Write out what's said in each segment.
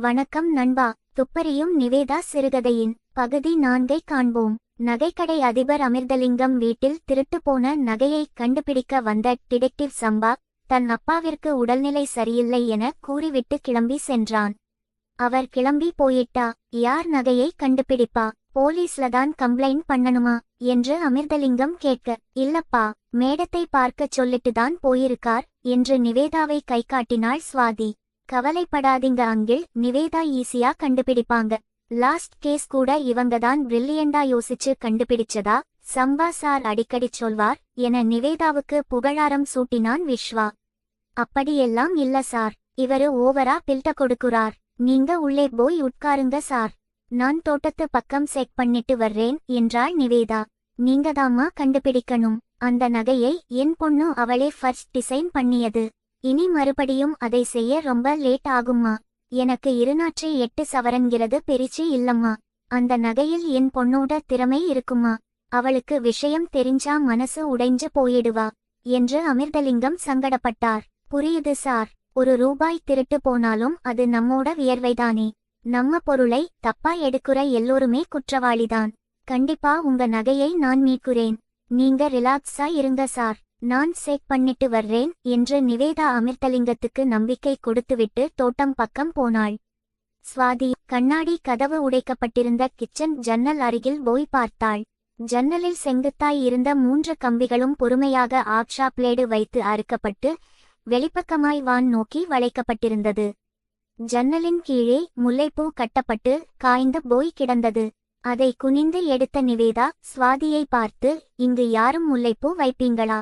வணக்கம் நண்பா. துப்பறியும் நிவேதா சிறுகதையின் பகுதி நான்கை காண்போம். நகைக்கடை அதிபர் அமிர்தலிங்கம் வீட்டில் திருட்டு போன நகையை கண்டுபிடிக்க வந்த டிடெக்டிவ் சம்பா தன் அப்பாவிற்கு உடல்நிலை சரியில்லை என கூறிவிட்டு கிளம்பி சென்றான். அவர் கிளம்பி போயிட்டா? யார் நகையை கண்டுபிடிப்பா? போலீஸ்ல தான் கம்ப்ளைண்ட் பண்ணணுமா? என்று அமிர்தலிங்கம் கேட்க இல்லப்பா மேடத்தை பார்க்கச் சொல்லிட்டு தான் போயிருக்கார் என்று நிவேதாவை கை காட்டினாள் சுவாதி. கவலைப்படாதீங்க அங்கிள். நிவேதா ஈஸியா கண்டுபிடிப்பாங்க. லாஸ்ட் கேஸ் கூட இவங்க தான் பிரில்லியண்டா யோசிச்சு கண்டுபிடிச்சதா? சம்பா சார் அடிக்கடி சொல்வார் என நிவேதாவுக்கு புகழாரம் சூட்டினான் விஸ்வா அப்படியெல்லாம் இல்ல சார். இவரு ஓவரா பில்ட கொடுக்குறார். நீங்க உள்ளே போய் உட்காருங்க சார். நான் தோட்டத்து பக்கம் செக் பண்ணிட்டு வர்றேன் என்றாள் நிவேதா. நீங்கதாமா கண்டுபிடிக்கணும். அந்த நகையை என் பொண்ணு அவளே ஃபர்ஸ்ட் டிசைன் பண்ணியது. இனி மறுபடியும் அதை செய்ய ரொம்ப லேட் ஆகும்மா. எனக்கு இருநாற்றி எட்டு சவரன்கிறது பெரிச்சு இல்லம்மா. அந்த நகையில் என் பொண்ணோட திறமை இருக்குமா அவளுக்கு விஷயம் தெரிஞ்சா மனசு உடைஞ்சு போயிடுவா என்று அமிர்தலிங்கம் சங்கடப்பட்டார். புரியுது சார். ஒரு ரூபாய் திருட்டு போனாலும் அது நம்மோட வியர்வைதானே. நம்ம பொருளை தப்பா எடுக்குற எல்லோருமே குற்றவாளிதான். கண்டிப்பா உங்க நகையை நான் மீட்குறேன் நீங்க ரிலாக்ஸா இருங்க சார். நான் செக் பண்ணிட்டு வர்றேன் என்று நிவேதா அமிர்தலிங்கத்துக்கு நம்பிக்கை கொடுத்துவிட்டு தோட்டம் பக்கம் போனாள். சுவாதி கண்ணாடி கதவு உடைக்கப்பட்டிருந்த கிச்சன் ஜன்னல் அருகில் போய் பார்த்தாள். ஜன்னலில் செங்குத்தாய் இருந்த மூன்று கம்பிகளும் பொறுமையாக ஆக்ஷா பிளேடு வைத்து அறுக்கப்பட்டு வெளிப்பக்கமாய் வான் நோக்கி வளைக்கப்பட்டிருந்தது. ஜன்னலின் கீழே முல்லைப்பூ கட்டப்பட்டு காய்ந்து போய் கிடந்தது. அதை குனிந்து எடுத்த நிவேதா சுவாதியை பார்த்து இங்கு யாரும் முல்லைப்பூ வைப்பீங்களா?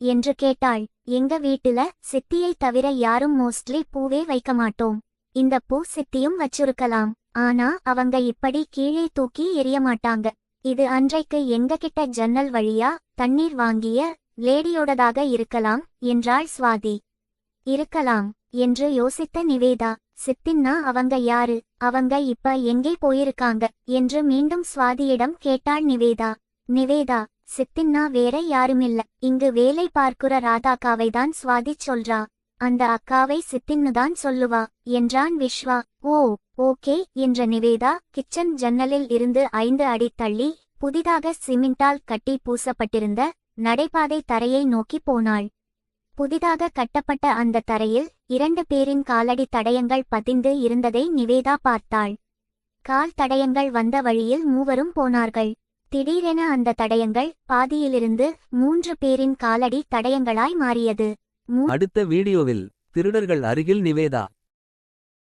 என்று கேட்டாள். எங்க வீட்டுல சித்தியை தவிர யாரும் மோஸ்ட்லி பூவே வைக்க மாட்டோம். இந்த பூ சித்தியும் வச்சிருக்கலாம். ஆனா அவங்க இப்படி கீழே தூக்கி எரிய மாட்டாங்க. இது அன்றைக்கு எங்க கிட்ட ஜன்னல் வழியா தண்ணீர் வாங்கிய லேடியோடதாக இருக்கலாம் என்றாள் சுவாதி. இருக்கலாம் என்று யோசித்த நிவேதா. சித்தின்னா அவங்க யாரு? அவங்க இப்ப எங்கே போயிருக்காங்க? என்று மீண்டும் சுவாதியிடம் கேட்டாள் நிவேதா. நிவேதா சித்தின்னா வேற யாருமில்ல. இங்கு வேலை பார்க்குற ராதாக்காவை தான் சுவாதி சொல்றா. அந்த அக்காவை சித்தின்னு தான் சொல்லுவா. என்றான் விஸ்வா ஓ ஓகே என்ற நிவேதா கிச்சன் ஜன்னலில் இருந்து ஐந்து அடி தள்ளி புதிதாக சிமெண்டால் கட்டி பூசப்பட்டிருந்த நடைபாதை தரையை நோக்கி போனாள். புதிதாக கட்டப்பட்ட அந்த தரையில் இரண்டு பேரின் காலடி தடயங்கள் பதிந்து இருந்ததை நிவேதா பார்த்தாள். கால் தடயங்கள் வந்த வழியில் மூவரும் போனார்கள். திடீரென அந்த தடயங்கள் பாதியிலிருந்து மூன்று பேரின் காலடி தடயங்களாய் மாறியது. அடுத்த வீடியோவில் திருடர்கள் அருகில் நிவேதா.